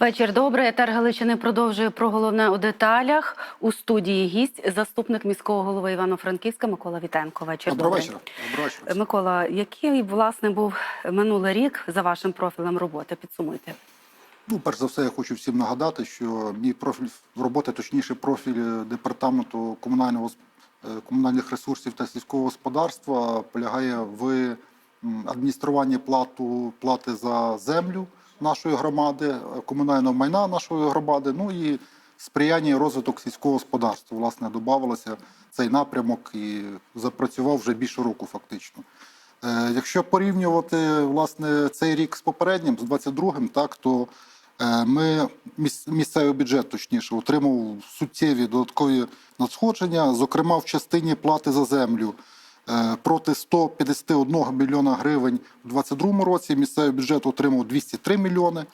Вечір добрий. Етер Галичини продовжує про головне у деталях. У студії гість заступник міського голови Івано-Франківська Микола Вітенко. Вечір добрий. Доброго вечора. Микола, який власне був минулий рік за вашим профілем роботи? Підсумуйте. Ну, перш за все, я хочу всім нагадати, що мій профіль роботи, точніше, профіль департаменту комунального е, комунальних ресурсів та сільського господарства полягає в адмініструванні плату плати за землю нашої громади, комунального майна нашої громади. Ну і сприяння і розвиток сільського господарства. Власне, додавалося цей напрямок і запрацював вже більше року, фактично. Е, Якщо порівнювати власне цей рік з попереднім, з 22-м, так то е, ми місцевий бюджет, точніше, отримав суттєві додаткові надходження, зокрема в частині плати за землю. Е, Проти 151 мільйона гривень у 2022 році місцевий бюджет отримав 203 мільйони,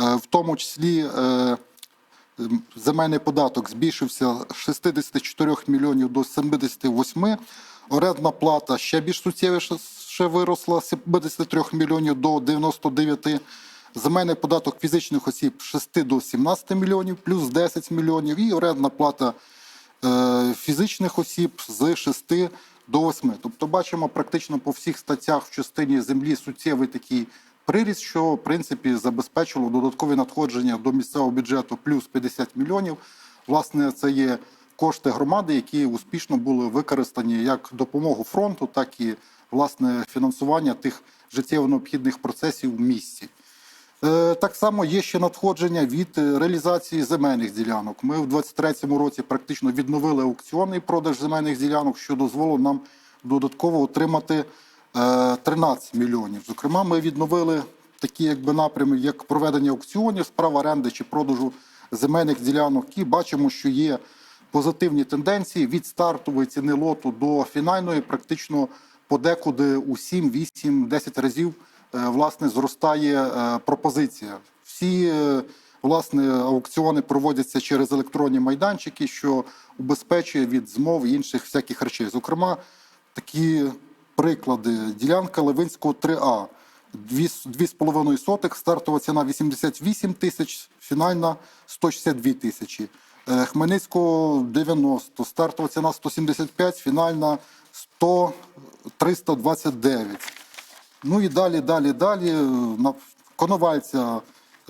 Е, в тому числі е, Ем, земельний податок збільшився з 64 мільйонів до 78. Орендна плата ще більш суттєвіше виросла з 73 мільйонів до 99. Земельний податок фізичних осіб з 6 до 17 мільйонів, плюс 10 мільйонів. І орендна плата фізичних осіб з 6 до 8. Тобто бачимо практично по всіх статтях в частині землі суттєвий такий приріст, що в принципі забезпечило додаткові надходження до місцевого бюджету плюс 50 мільйонів. Власне, це є кошти громади, які успішно були використані як допомогу фронту, так і власне фінансування тих життєво необхідних процесів в місті. Е, Так само є ще надходження від е, реалізації земельних ділянок. Ми в 2023 році практично відновили аукціонний продаж земельних ділянок, що дозволило нам додатково отримати е, 13 мільйонів. Зокрема, ми відновили такі якби напрями, як проведення аукціонів, справ оренди чи продажу земельних ділянок. І бачимо, що є позитивні тенденції від стартової ціни лоту до фінальної, практично подекуди у 7, 8, 10 разів е, власне зростає е, пропозиція. Всі е, власне аукціони проводяться через електронні майданчики, що убезпечує від змов і інших всяких речей. Зокрема, такі приклади: ділянка Левинського 3А. 2,5 сотих, стартова ціна 88 тисяч, фінальна 162 тисячі. Е, Хмельницького 90, стартова ціна 175, фінальна 100, 329. Ну і далі, далі, далі. На Коновальця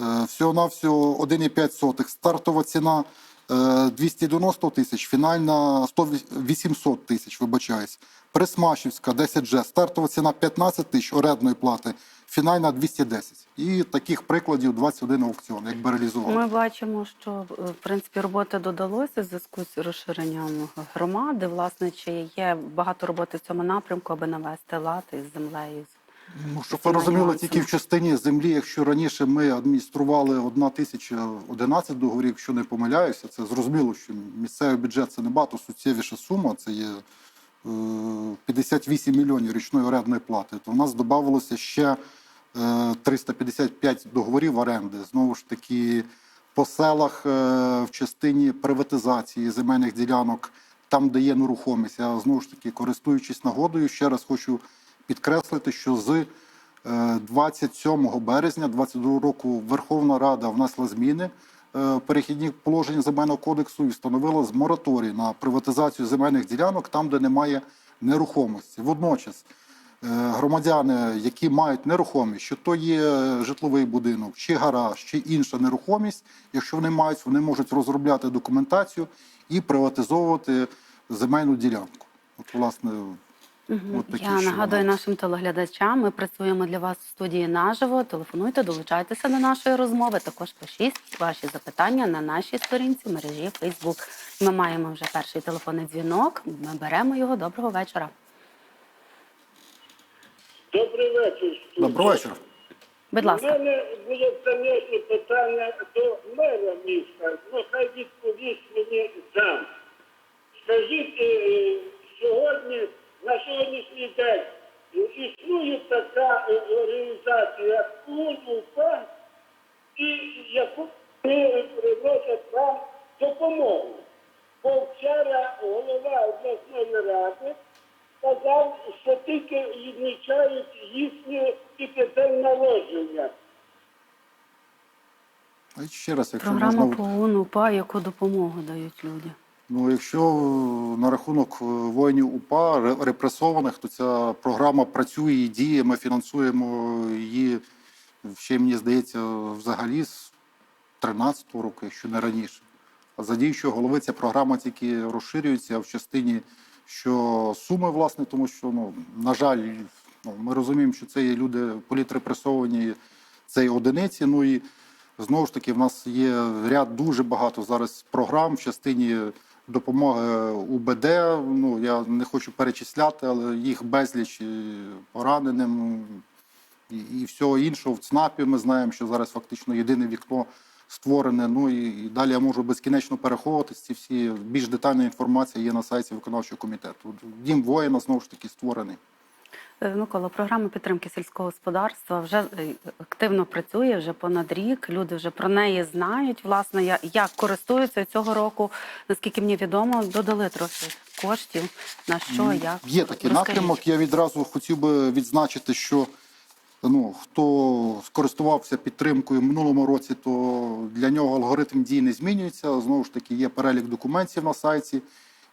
е, всього-навсього 1,5 сотих. Стартова ціна е, 290 тисяч, фінальна 100, 800 тисяч, вибачаюсь. Присмашівська 10G, стартова ціна 15 тисяч орендної плати, фінальна 210. І таких прикладів 21 аукціон, якби реалізували. Ми бачимо, що е, в принципі роботи додалося в зв'язку з розширенням громади. Власне, чи є багато роботи в цьому напрямку, аби навести лад із землею? Ну, щоб ви розуміли, тільки в частині землі, якщо раніше ми адміністрували 1011 договорів, якщо не помиляюся, це зрозуміло, що місцевий бюджет це не багато суттєвіша сума, це є е, 58 мільйонів річної орендної плати. То в нас додавалося ще е, 355 договорів оренди. Знову ж таки, по селах е, в частині приватизації земельних ділянок, там, де є нерухомість. Я знову ж таки, користуючись нагодою, ще раз хочу підкреслити, що з е, 27 березня 2022 року Верховна Рада внесла зміни е, перехідні положення земельного кодексу і встановила з мораторій на приватизацію земельних ділянок там, де немає нерухомості. Водночас е, громадяни, які мають нерухомість, що то є житловий будинок, чи гараж, чи інша нерухомість, якщо вони мають, вони можуть розробляти документацію і приватизовувати земельну ділянку. От, власне, от такі Я нагадую моменти. нашим телеглядачам. Ми працюємо для вас в студії наживо. Телефонуйте, долучайтеся до нашої розмови. Також пишіть ваші запитання на нашій сторінці в мережі Facebook. Ми маємо вже перший телефонний дзвінок. Ми беремо його. Доброго вечора. Добрий вечір. студія. Доброго вечора. Будь У ласка. мене було конечно питання до мера міста. Ну, хай відповість мені сам. Скажіть, е, сьогодні, на сьогоднішній день е, існує така е, організація, як УНУПА, і яку вони приносять вам допомогу. Бо вчора голова обласної ради сказав, що тільки відмічають їхнє тільки день народження. Ще раз, якщо Програма можна, по ООН, УПА, яку допомогу дають людям? Ну якщо на рахунок е, воїнів УПА репресованих, то ця програма працює і діє. Ми фінансуємо її ще мені здається взагалі з 13-го року, якщо не раніше. А за діючого голови ця програма тільки розширюється в частині, що суми, власне, тому що, ну, на жаль, ну, ми розуміємо, що це є люди політрепресовані, це є одиниці. Ну і знову ж таки, в нас є ряд дуже багато зараз програм в частині допомоги УБД. Ну, я не хочу перечисляти, але їх безліч і пораненим і, і всього іншого. В ЦНАПі ми знаємо, що зараз фактично єдине вікно створене. Ну і, і далі я можу безкінечно переховуватись. ці всі більш детальна інформація є на сайті виконавчого комітету. Дім воїна знову ж таки створений. Е, Микола, програма підтримки сільського господарства вже е, активно працює вже понад рік. Люди вже про неї знають. Власне, як користуються цього року. Наскільки мені відомо, додали трохи коштів. На що як Є такий Розкажіть. напрямок. Я відразу хотів би відзначити, що ну, хто скористувався підтримкою в минулому році, то для нього алгоритм дій не змінюється. Знову ж таки, є перелік документів на сайті,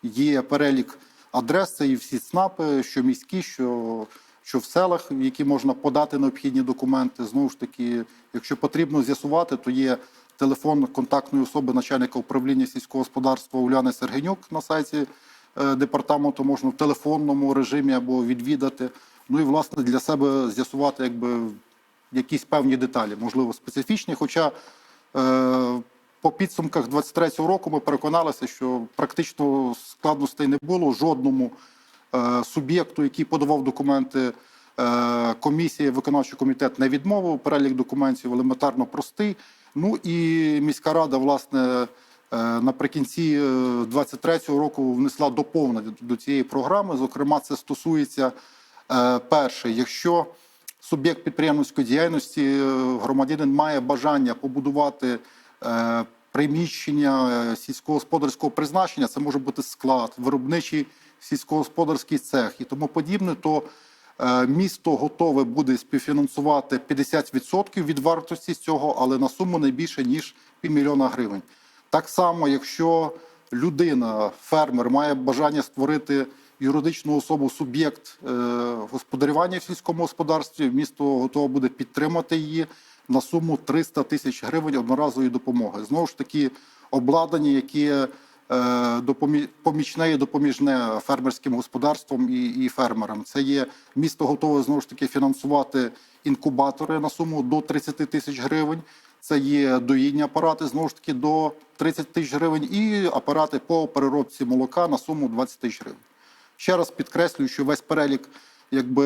є перелік адрес, це і всі ЦНАПи, що міські, що, що в селах, в які можна подати необхідні документи. Знову ж таки, якщо потрібно з'ясувати, то є телефон контактної особи начальника управління сільського господарства Уляни Сергенюк на сайті е, департаменту можна в телефонному режимі або відвідати. Ну і власне для себе з'ясувати якби якісь певні деталі, можливо, специфічні. Хоча е, по підсумках 23-го року ми переконалися, що практично складностей не було жодному е, суб'єкту, який подавав документи. е, Комісія, виконавчий комітет не відмовив. Перелік документів елементарно простий. Ну і міська рада, власне, е, наприкінці 23-го року внесла доповнення до цієї програми. Зокрема, це стосується е, перше, якщо суб'єкт підприємницької діяльності, е, громадянин має бажання побудувати е, приміщення е, сільськогосподарського призначення, це може бути склад, виробничий сільськогосподарський цех і тому подібне, то е, місто готове буде співфінансувати 50% від вартості цього, але на суму не більше ніж півмільйона гривень. Так само, якщо людина, фермер, має бажання створити юридичну особу, суб'єкт е, господарювання в сільському господарстві, місто готове буде підтримати її на суму 300 тисяч гривень одноразової допомоги. Знову ж таки, обладнання, яке е, помічне і допоміжне фермерським господарством і, і фермерам. Це є місто готове знову ж таки фінансувати інкубатори на суму до 30 тисяч гривень. Це є доїдні апарати знову ж таки до 30 тисяч гривень, і апарати по переробці молока на суму 20 тисяч гривень. Ще раз підкреслюю, що весь перелік якби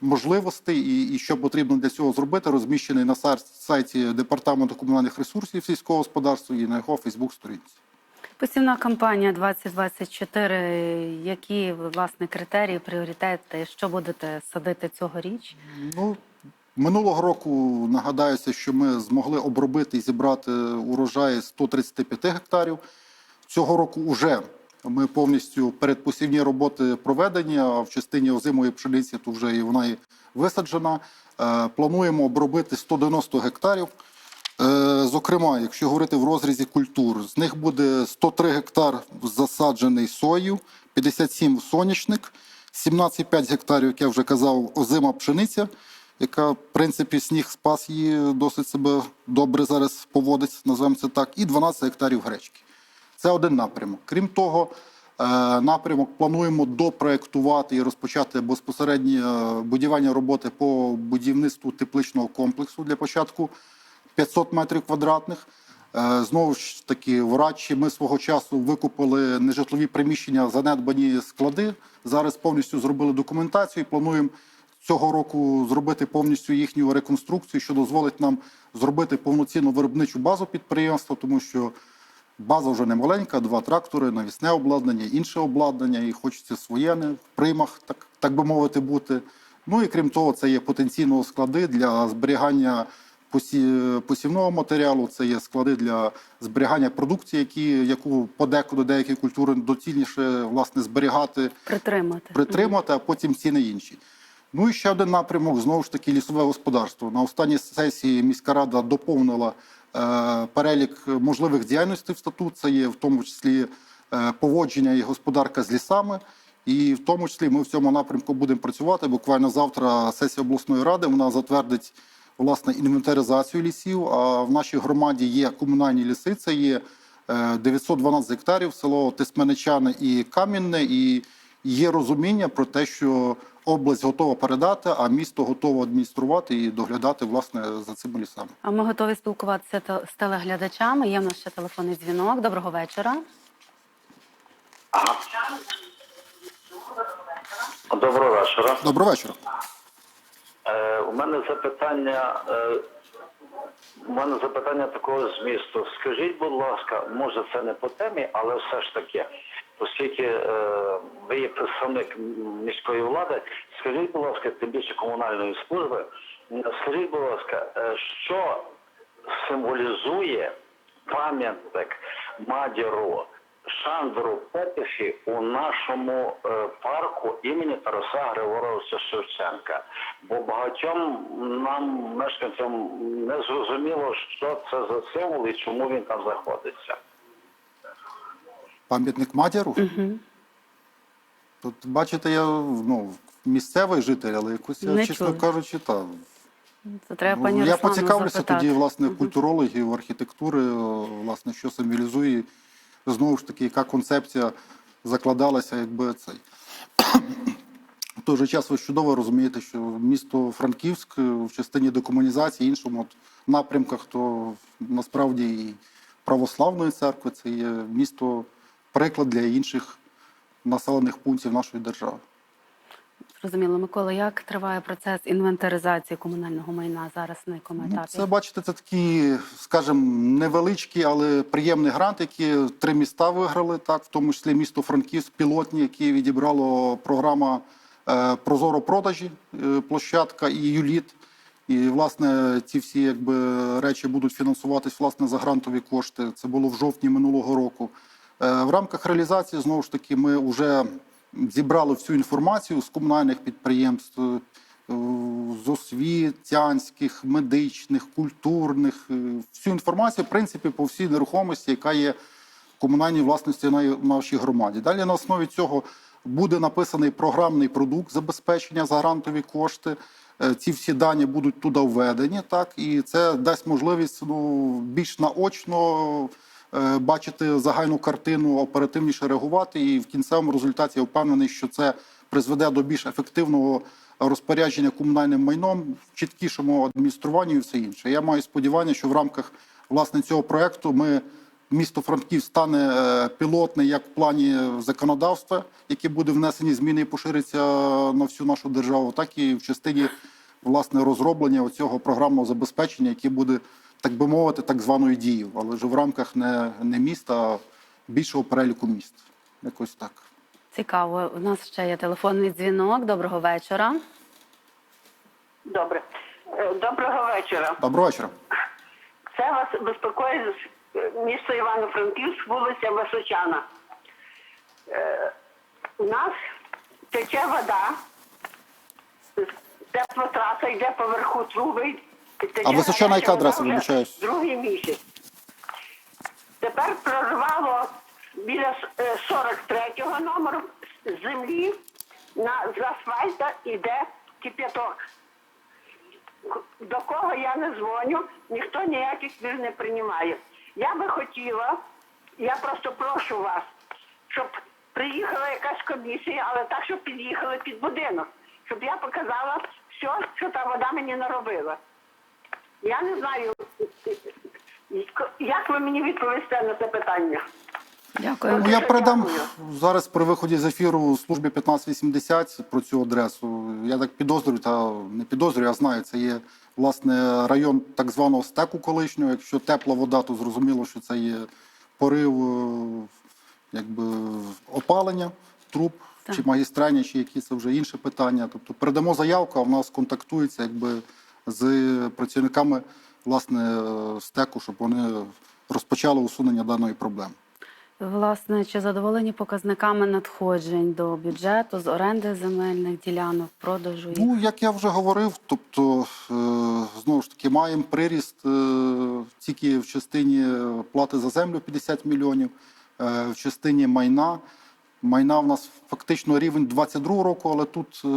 можливостей і, і що потрібно для цього зробити, розміщений на сайті департаменту комунальних ресурсів сільського господарства і на його Фейсбук-сторінці. Посівна кампанія 2024. Які власне критерії, пріоритети, що будете садити цьогоріч? Ну, минулого року нагадаюся, що ми змогли обробити і зібрати урожай 135 гектарів. Цього року вже ми повністю передпосівні роботи проведені, а в частині озимої пшениці то вже і вона і висаджена. Е, Плануємо обробити 190 гектарів. Е, Зокрема, якщо говорити в розрізі культур, з них буде 103 гектар засаджений сою, 57 сонячник, 17,5 гектарів, як я вже казав, озима пшениця, яка, в принципі, сніг спас її досить себе добре зараз поводить, називаємо це так, і 12 гектарів гречки. Це один напрямок. Крім того, е, напрямок плануємо допроектувати і розпочати безпосередні е, будівельні роботи по будівництву тепличного комплексу для початку 500 метрів квадратних. Е, Знову ж таки, в Радчі ми свого часу викупили нежитлові приміщення, занедбані склади. Зараз повністю зробили документацію і плануємо цього року зробити повністю їхню реконструкцію, що дозволить нам зробити повноцінну виробничу базу підприємства, тому що база вже не маленька, два трактори, навісне обладнання, інше обладнання, і хочеться своє не в приймах, так, так би мовити, бути. Ну і крім того, це є потенційно склади для зберігання посівного матеріалу, це є склади для зберігання продукції, які, яку подекуди деякі культури доцільніше власне зберігати Притримати. притримати, а потім ціни інші. Ну і ще один напрямок знову ж таки лісове господарство. На останній сесії міська рада доповнила перелік можливих діяльностей в статут. Це є в тому числі е, поводження і господарка з лісами. І в тому числі ми в цьому напрямку будемо працювати. Буквально завтра сесія обласної ради вона затвердить власне інвентаризацію лісів. А в нашій громаді є комунальні ліси. Це є е, 912 гектарів, село Тисменичани і Кам'янне. І є розуміння про те, що область готова передати, а місто готово адмініструвати і доглядати власне за цими лісами. А ми готові спілкуватися з телеглядачами. Є в нас ще телефонний дзвінок. Доброго вечора. Доброго вечора. Доброго вечора. Е, у мене запитання. Е, у мене запитання такого змісту. Скажіть, будь ласка, може це не по темі, але все ж таки, оскільки е, ви є представник міської влади, скажіть, будь ласка, тим більше комунальної служби, скажіть, будь ласка, е, що символізує пам'ятник Мадіру Шандру Петефі у нашому е, парку імені Тараса Григоровича Шевченка. Бо багатьом нам, мешканцям, не зрозуміло, що це за символ і чому він там знаходиться. Пам'ятник матіру. Тут бачите, я ну місцевий житель, але якось я, Не чесно чули. кажучи, та Це треба ну, пані я Руслану поцікавлюся запитати. тоді, власне, культурологів, архітектури, е, власне, що символізує знову ж таки, яка концепція закладалася, якби цей. В той же час ви чудово розумієте, що місто Франківськ е, в частині декомунізації, іншому от напрямках, то насправді і православної церкви це є місто приклад для інших населених пунктів нашої держави. Зрозуміло, Микола, як триває процес інвентаризації комунального майна зараз на якому Ну, це бачите, це такі, скажімо, невеличкі, але приємний грант, які три міста виграли, так, в тому числі місто Франківськ, пілотні, які відібрало програма е, Прозоро продажі, е, площадка і Юліт. І власне ці всі якби речі будуть фінансуватись власне за грантові кошти. Це було в жовтні минулого року. Е, В рамках реалізації знову ж таки ми вже зібрали всю інформацію з комунальних підприємств, е, з освітянських, медичних, культурних, е, всю інформацію, в принципі, по всій нерухомості, яка є комунальній власності на нашій громаді. Далі на основі цього буде написаний програмний продукт забезпечення за грантові кошти. Ці всі дані будуть туди введені, так і це дасть можливість ну, більш наочно бачити загальну картину, оперативніше реагувати. І в кінцевому результаті я впевнений, що це призведе до більш ефективного розпорядження комунальним майном, чіткішому адмініструванню і все інше. Я маю сподівання, що в рамках власне цього проекту ми місто Франків стане е, пілотне як в плані законодавства, яке буде внесені зміни і пошириться на всю нашу державу, так і в частині власне розроблення цього програмного забезпечення, яке буде, так би мовити, так званою дією, але вже в рамках не, не міста, а більшого переліку міст. Якось так. Цікаво. У нас ще є телефонний дзвінок. Доброго вечора. Добре. Е, Доброго вечора. Доброго вечора. Це вас безпокоїть е, місто Івано-Франківськ, вулиця Височана. Е, У нас тече вода, теплотраса йде поверху труби. А Височана гаряча яка адреса, вибачаюсь? Другий місяць. Тепер прорвало біля е, 43-го номеру з землі на з асфальта йде кип'яток. До кого я не дзвоню, ніхто ніяких вір не приймає. Я би хотіла, я просто прошу вас, щоб приїхала якась комісія, але так, щоб під'їхали під будинок, щоб я показала все, що та вода мені наробила. Я не знаю, як ви мені відповісте на це питання. Дякую. Ну, я передам дякую. зараз при виході з ефіру службі 1580 про цю адресу. Я так підозрюю, та не підозрюю, а знаю, це є власне район так званого стеку колишнього. Якщо тепла вода, то зрозуміло, що це є порив е, якби опалення труб Так. чи магістральні, чи які це вже інше питання. Тобто передамо заявку, а в нас контактується якби з працівниками власне стеку, щоб вони розпочали усунення даної проблеми. Власне, чи задоволені показниками надходжень до бюджету з оренди земельних ділянок, продажу їх? Ну, як я вже говорив, тобто е, знову ж таки маємо приріст е, тільки в частині плати за землю 50 мільйонів, е, в частині майна. Майна в нас фактично рівень 22 року, але тут е,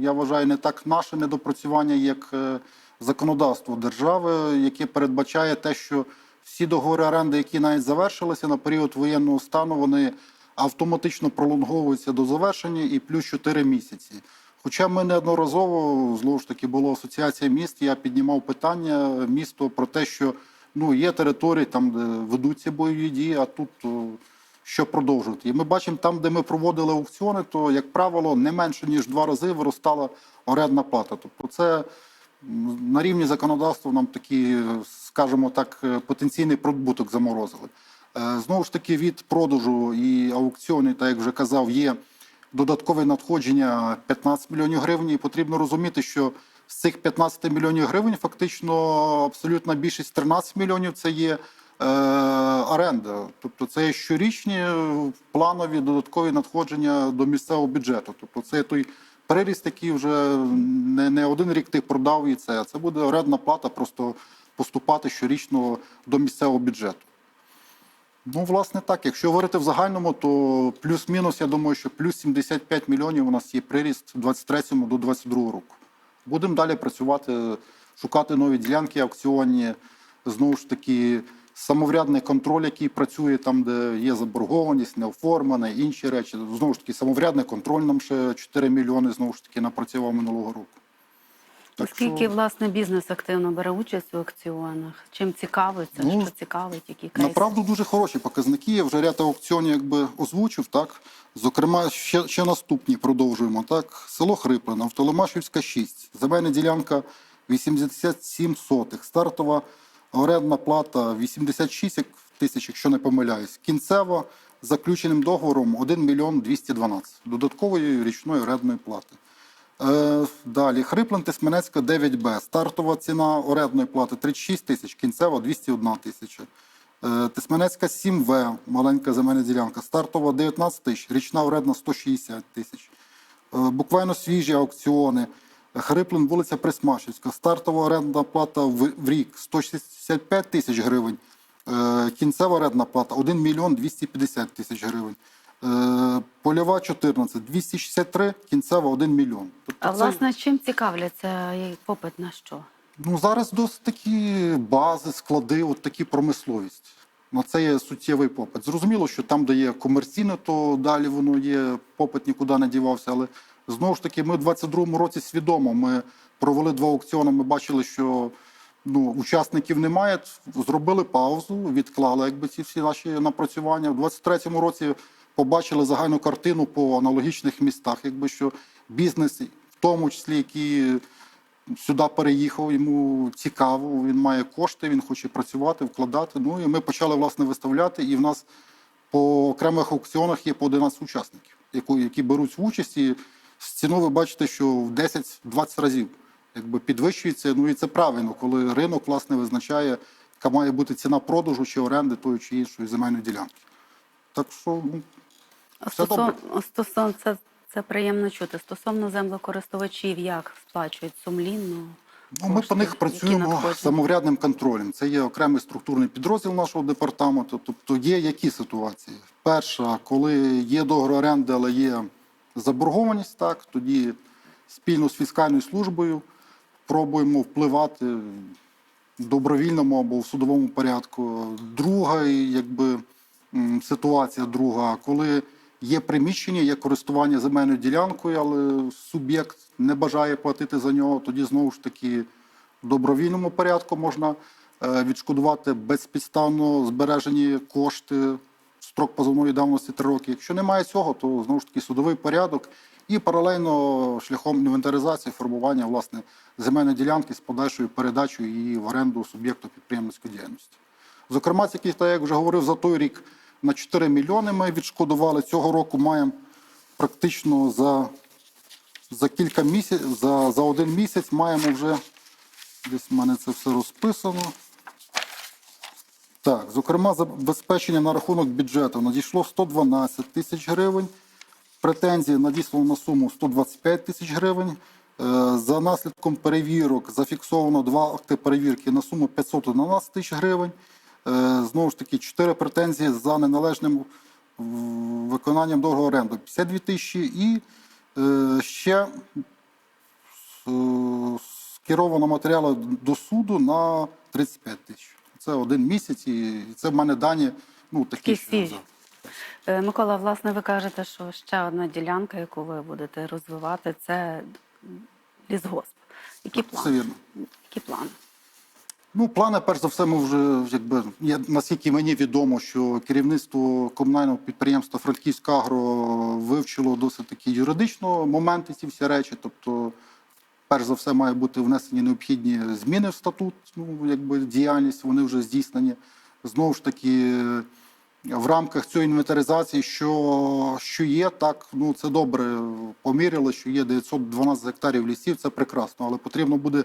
я вважаю не так наше недопрацювання, як е, законодавство держави, яке передбачає те, що всі договори оренди, які навіть завершилися на період воєнного стану, вони автоматично пролонговуються до завершення і плюс 4 місяці. Хоча ми неодноразово знову ж таки була асоціація міст, я піднімав питання місто про те, що ну є території там, де ведуться бойові дії, а тут о, що продовжувати. І ми бачимо там, де ми проводили аукціони, то як правило не менше ніж два рази виростала орендна плата. Тобто, це на рівні законодавства нам такий, е, скажімо так, е, потенційний прибуток заморозили. Е, Знову ж таки, від продажу і аукціону, так як вже казав, є додаткове надходження 15 мільйонів гривень. І потрібно розуміти, що з цих 15 мільйонів гривень фактично абсолютна більшість 13 мільйонів це є оренда. Тобто це щорічні е, планові додаткові надходження до місцевого бюджету. Тобто це той приріст, який вже не, не один рік ти продав і це. Це буде орендна плата просто поступати щорічно до місцевого бюджету. Ну, власне, так. Якщо говорити в загальному, то плюс-мінус, я думаю, що плюс 75 мільйонів у нас є приріст 23 до 22 року. Будемо далі працювати, шукати нові ділянки аукціонні, знову ж таки, самоврядний контроль, який працює там, де є заборгованість, неоформлена, інші речі. Знову ж таки, самоврядний контроль нам ще 4 мільйони знову ж таки напрацював минулого року. Так Скільки що- власне бізнес активно бере участь у аукціонах? Чим цікавиться? Ну, що цікавить? Які кейси? Направду дуже хороші показники. Я вже ряд аукціонів якби озвучив. Так зокрема, ще, ще наступні продовжуємо. Так, село Хриплин, Автоломашівська 6, земельна ділянка 87 сотих, стартова орендна плата 86 тисяч, якщо не помиляюсь. Кінцева заключеним договором 1 мільйон 212 додаткової річної орендної плати. Е, далі, Хриплин Тисменецька 9Б. Стартова ціна орендної плати 36 тисяч, кінцева 201 тисяча. Е, Тисменецька 7В, маленька земельна ділянка. Стартова 19 тисяч, річна орендна 160 тисяч. Е, Буквально свіжі аукціони. Хриплин, вулиця Присмашівська. Стартова орендна плата в, рік 165 тисяч гривень. Е, Кінцева орендна плата 1 мільйон 250 тисяч гривень. Е, Польова 14, 263, кінцева 1 мільйон. Тобто А це- власне, чим цікавляться і попит на що? Ну, зараз досить такі бази, склади, от такі промисловість. На це є суттєвий попит. Зрозуміло, що там, де є комерційне, то далі воно є, попит нікуди не дівався. Але знову ж таки, ми в 22-му році свідомо ми провели два аукціони. Ми бачили, що ну, учасників немає. Зробили паузу, відклали якби ці всі наші напрацювання. В 23-му році побачили загальну картину по аналогічних містах, якби що бізнес, в тому числі, які сюди переїхав, йому цікаво, він має кошти, він хоче працювати, вкладати. Ну і ми почали власне виставляти. І в нас по окремих аукціонах є по 11 учасників, які беруть участь. І ціну ви бачите, що в 10-20 разів якби підвищується. Ну і це правильно, коли ринок власне визначає, яка має бути ціна продажу чи оренди тої чи іншої земельної ділянки. Так що ну, Все Стосовно, стосовно це, це приємно чути. Стосовно землекористувачів, як сплачують сумлінно? Ну, ми по них працюємо самоврядним контролем. Це є окремий структурний підрозділ нашого департаменту. Тобто є які ситуації? Перша, коли є договор оренди, але є заборгованість, так тоді спільно з фіскальною службою пробуємо впливати в добровільному або в судовому порядку. Друга, якби ситуація друга, коли є приміщення, є користування земельною ділянкою, але суб'єкт не бажає платити за нього, тоді знову ж таки в добровільному порядку можна е, відшкодувати безпідставно збережені кошти. Строк позовної давності 3 роки. Якщо немає цього, то знову ж таки судовий порядок і паралельно шляхом інвентаризації формування власне земельної ділянки з подальшою передачею її в оренду суб'єкту підприємницької діяльності. Зокрема, тільки, так як вже говорив, за той рік на 4 мільйони ми відшкодували. Цього року маємо практично за, за кілька місяців, за, за один місяць маємо вже десь в мене це все розписано. Так, зокрема, забезпечення на рахунок бюджету надійшло 112 тисяч гривень. Претензії надіслано на суму 125 тисяч гривень. Е, За наслідком перевірок зафіксовано два акти перевірки на суму 511 тисяч гривень. Е, Знову ж таки, чотири претензії за неналежним виконанням договору оренди 52 тисячі і е, ще скеровано матеріали до суду на 35 тисяч. Це один місяць, і це в мене дані ну, такі, що. Е, Микола, власне, ви кажете, що ще одна ділянка, яку ви будете розвивати, це лісгосп. Які плани? вірно. Які плани? Ну, плани, перш за все, ми вже якби я, наскільки мені відомо, що керівництво комунального підприємства Франківська Агро вивчило досить такі юридично моменти, ці всі речі. Тобто, перш за все, має бути внесені необхідні зміни в статут, ну якби діяльність, вони вже здійснені. Знову ж таки, в рамках цієї інвентаризації, що, що є, так ну це добре. Поміряли, що є 912 гектарів лісів, це прекрасно, але потрібно буде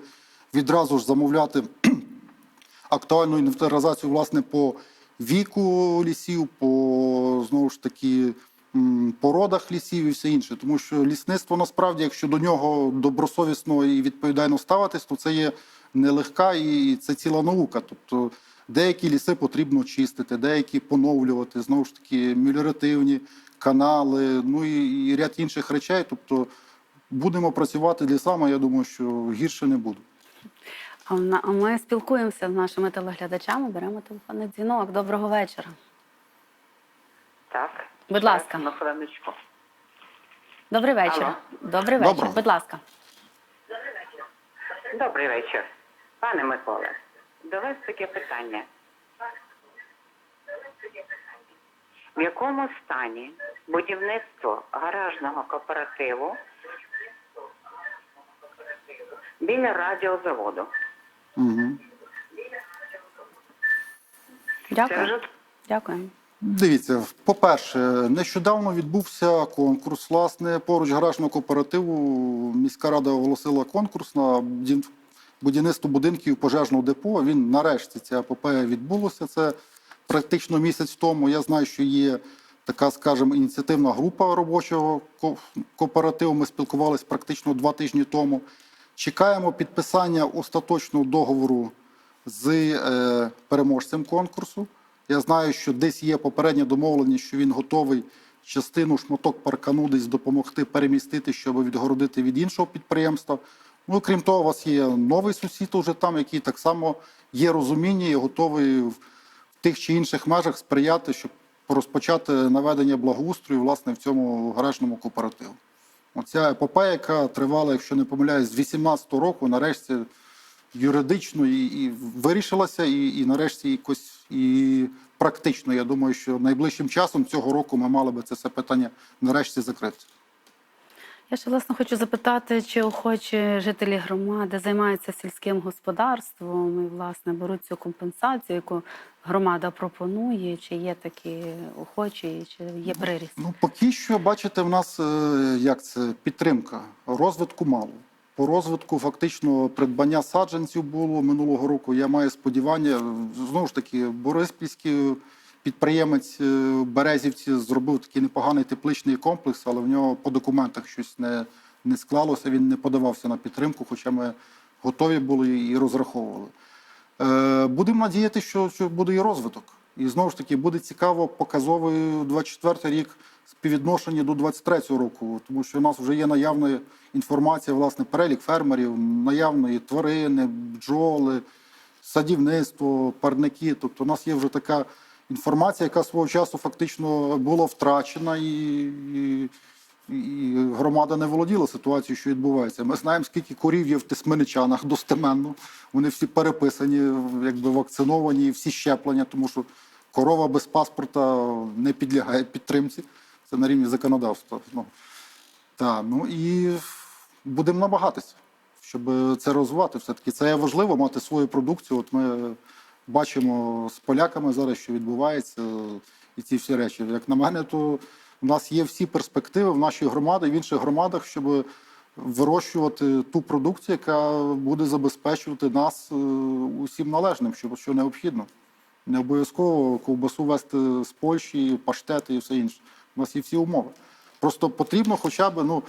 відразу ж замовляти актуальну інвентаризацію власне по віку лісів, по знову ж таки породах лісів і все інше. Тому що лісництво насправді, якщо до нього добросовісно і відповідально ставитись, то це є нелегка і це ціла наука. Тобто деякі ліси потрібно чистити, деякі поновлювати, знову ж таки, меліоративні канали, ну і, і ряд інших речей. Тобто будемо працювати лісами, я думаю, що гірше не буде. А а ми спілкуємося з нашими телеглядачами, беремо телефонний дзвінок. Доброго вечора. Так. Будь ласка. На хвилиночку. Добрий вечір. Алло. Добрий вечір. Доброго. Будь ласка. Добрий вечір. Пане Миколе, до вас таке питання. В якому стані будівництво гаражного кооперативу біля радіозаводу? Угу. Це вже Дякую. Дивіться, по-перше, нещодавно відбувся конкурс. Власне, поруч гаражного кооперативу міська рада оголосила конкурс на будів- будівництво будинків пожежного депо. Він нарешті ця епопея відбулося. Це практично місяць тому. Я знаю, що є така, скажімо, ініціативна група робочого ко- кооперативу. Ми спілкувалися практично два тижні тому. Чекаємо підписання остаточного договору з е, переможцем конкурсу. Я знаю, що десь є попередня домовленість, що він готовий частину шматок паркану десь допомогти перемістити, щоб відгородити від іншого підприємства. Ну, крім того, у вас є новий сусід уже там, який так само є розуміння і готовий в тих чи інших межах сприяти, щоб розпочати наведення благоустрою власне в цьому гаражному кооперативу. Оця епопея, яка тривала, якщо не помиляюсь, з 18-го року, нарешті юридично і, і вирішилася, і, і нарешті якось і практично. Я думаю, що найближчим часом цього року ми мали би це все питання нарешті закрити. Я ще власне хочу запитати, чи охочі жителі громади займаються сільським господарством і власне беруть цю компенсацію, яку громада пропонує, чи є такі охочі, чи є приріст? Ну, поки що, бачите, в нас е, як це підтримка. Розвитку мало. По розвитку фактично придбання саджанців було минулого року. Я маю сподівання. Знову ж таки, Бориспільський підприємець е, Березівці зробив такий непоганий тепличний комплекс, але в нього по документах щось не, не склалося. Він не подавався на підтримку, хоча ми готові були і розраховували. Е, Будемо надіяти, що, що буде і розвиток. І знову ж таки буде цікаво показовий 24 рік співвідношення до 23-го року, тому що у нас вже є наявна інформація, власне, перелік фермерів, наявної тварини, бджоли, садівництво, парники. Тобто, у нас є вже така інформація, яка свого часу фактично була втрачена, і, і, і громада не володіла ситуацією, що відбувається. Ми знаємо, скільки корів є в Тисменичанах достеменно. Вони всі переписані, якби вакциновані, всі щеплення, тому що корова без паспорта не підлягає підтримці. Це на рівні законодавства. Ну, та, ну і будемо намагатися, щоб це розвивати. Все-таки це важливо мати свою продукцію. От ми бачимо з поляками зараз, що відбувається, і ці всі речі. Як на мене, то у нас є всі перспективи в нашій громаді, в інших громадах, щоб вирощувати ту продукцію, яка буде забезпечувати нас е, усім належним, що, що необхідно. Не обов'язково ковбасу вести з Польщі, паштети і все інше. У нас є всі умови. Просто потрібно хоча б, ну,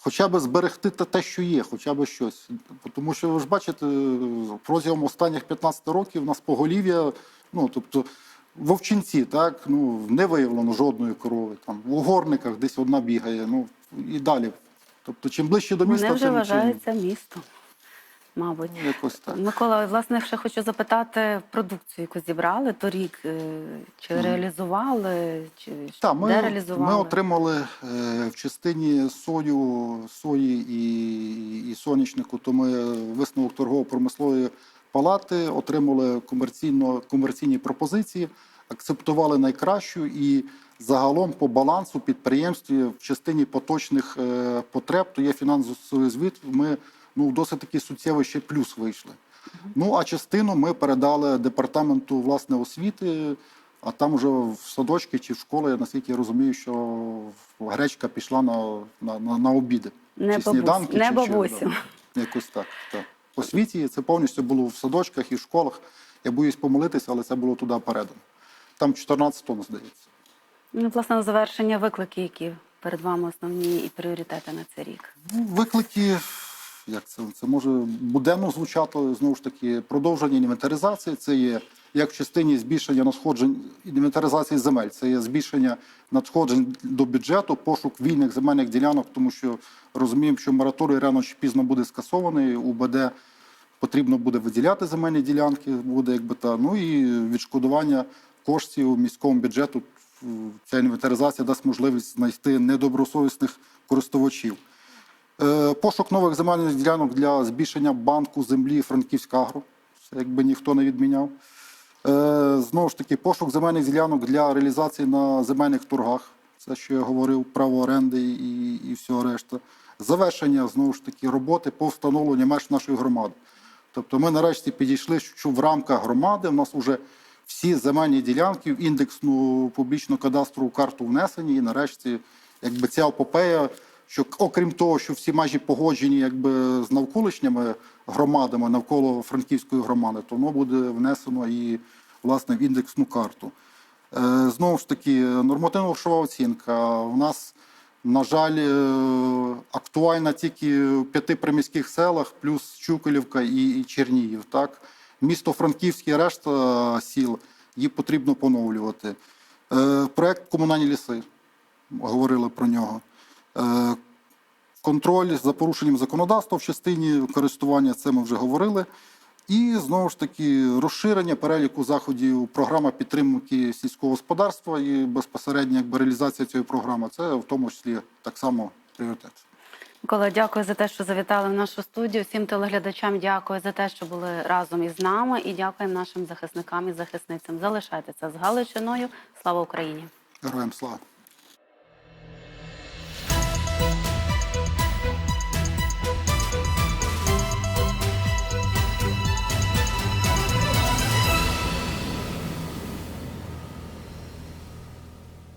хоча б зберегти те, що є, хоча б щось. Тому що ви ж бачите, протягом останніх 15 років у нас поголів'я, ну тобто вовчинці, так, ну, не виявлено жодної корови. Там, в угорниках десь одна бігає, ну і далі. Тобто, чим ближче до міста, Вони вже вважаються містом, мабуть. ну, якось так. Микола, власне, ще хочу запитати продукцію, яку зібрали торік. е, Чи реалізували, чи Так, де ми, реалізували? ми отримали е, в частині сою, сої і, і соняшнику, то ми висновок торгово-промислової палати отримали комерційно, комерційні пропозиції, акцептували найкращу і загалом по балансу підприємстві в частині поточних е, потреб, то є фінансовий звіт. Ми ну, досить такий суттєвий ще плюс вийшли. Ну а частину ми передали департаменту власне освіти. А там вже в садочки чи в школи, наскільки я розумію, що гречка пішла на, на, на, на обіди. Не чи бабусь- сніданки, не чи, бабусю. Чи, да, якось так, так. Освіті це повністю було в садочках і в школах. Я боюсь помилитися, але це було туди передано. Там 14 тонн, здається. Ну, власне, на завершення виклики, які перед вами основні і пріоритети на цей рік. Ну, виклики, як це, це може буденно звучати, знову ж таки, продовження інвентаризації. Це є як в частині збільшення надходжень інвентаризації земель, це є збільшення надходжень до бюджету, пошук вільних земельних ділянок, тому що розуміємо, що мораторій рано чи пізно буде скасований, УБД потрібно буде виділяти земельні ділянки, буде якби та ну і відшкодування коштів міському бюджету. Ця інвентаризація дасть можливість знайти недобросовісних користувачів. Е, Пошук нових земельних ділянок для збільшення банку землі Франківська Агро. Якби ніхто не відміняв. Е, Знову ж таки, пошук земельних ділянок для реалізації на земельних торгах. Це, що я говорив, право оренди і, і всього решта. Завершення знову ж таки роботи по встановленню меж нашої громади. Тобто ми нарешті підійшли, що в рамках громади в нас вже всі земельні ділянки в індексну публічну кадастрову карту внесені, і нарешті, якби ця епопея, що окрім того, що всі межі погоджені якби з навколишніми громадами навколо Франківської громади, то воно буде внесено і власне в індексну карту. Е, Знову ж таки, нормативно-грошова оцінка. У нас, на жаль, е, актуальна тільки в п'яти приміських селах, плюс Чуколівка і, Чернігів. Так? Місто Франківське решта сіл її потрібно поновлювати. Е, Проект комунальні ліси. Говорили про нього. Е, Контроль за порушенням законодавства в частині користування, це ми вже говорили. І знову ж таки розширення переліку заходів, програма підтримки сільського господарства і безпосередньо якби реалізація цієї програми це в тому числі так само пріоритет. Микола, дякую за те, що завітали в нашу студію. Всім телеглядачам дякую за те, що були разом із нами, і дякуємо нашим захисникам і захисницям. Залишайтеся з Галичиною. Слава Україні! Героям слава!